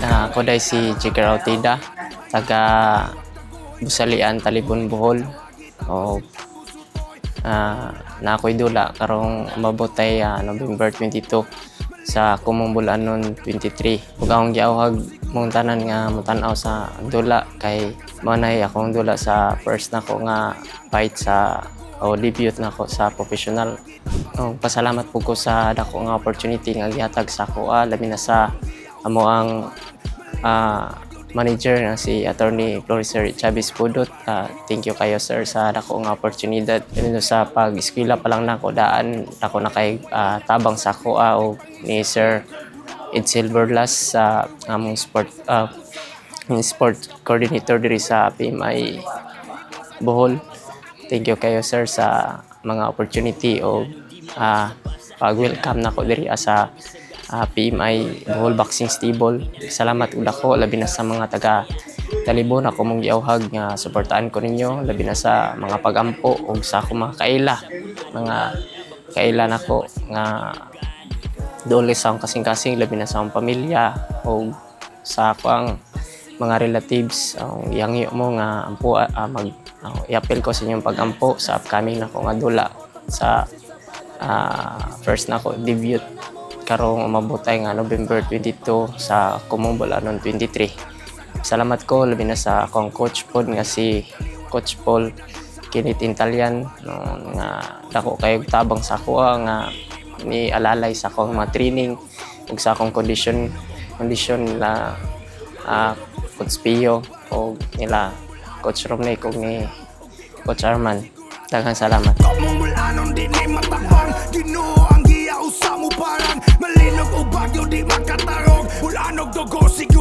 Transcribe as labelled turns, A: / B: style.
A: Ah, ako dahil si Jigger Autida, taga Busalian, Talibon, Bohol. O, ah, na ako'y dula karong mabutay ah, November 22 sa kumong nun 23. Ug akong giawhag mong tanan nga mutanaw sa dula kay manay akong dula sa first nako nga fight sa o debut nako sa professional. Oh, pasalamat po ko sa dako nga opportunity nga gihatag sa ako ah, labi na sa amo ang ah, manager nga si attorney Floriser Chavez Pudot. Ah, thank you kayo sir sa dako nga oportunidad. Dito sa pag-eskwela pa lang nako daan ako na kay ah, tabang sa ako ah, o ni Sir Ed Silverlas sa among sport yung sport coordinator diri sa PMI Bohol. Thank you kayo sir sa mga opportunity o ah, pag-welcome nako diri sa ah, PMI Bohol Boxing Stable. Salamat ug dako labi na sa mga taga Talibon. Ako mong giawhag nga suportahan ko ninyo labi na sa mga pagampo ug sa ako mga kaila. Mga kaila nako nga dole sa akong kasing-kasing labi na sa akong pamilya o sa akong mga relatives. Ang yangyo mo nga ampo ah, mag ah, i-appeal ko sa inyong pagampo sa upcoming nako nga dula sa ah, first nako debut karong mabutay nga November 22 sa Kumong Bulanon 23. Salamat ko labi na sa akong coach pod nga si Coach Paul Kinit Intalian no, nga dako kayo tabang sa ako ah, nga ni alalay sa akong mga training ug sa akong condition condition na ah, Coach Pio o nila Coach Romney ug ni Coach Arman. Daghang salamat.
B: que eu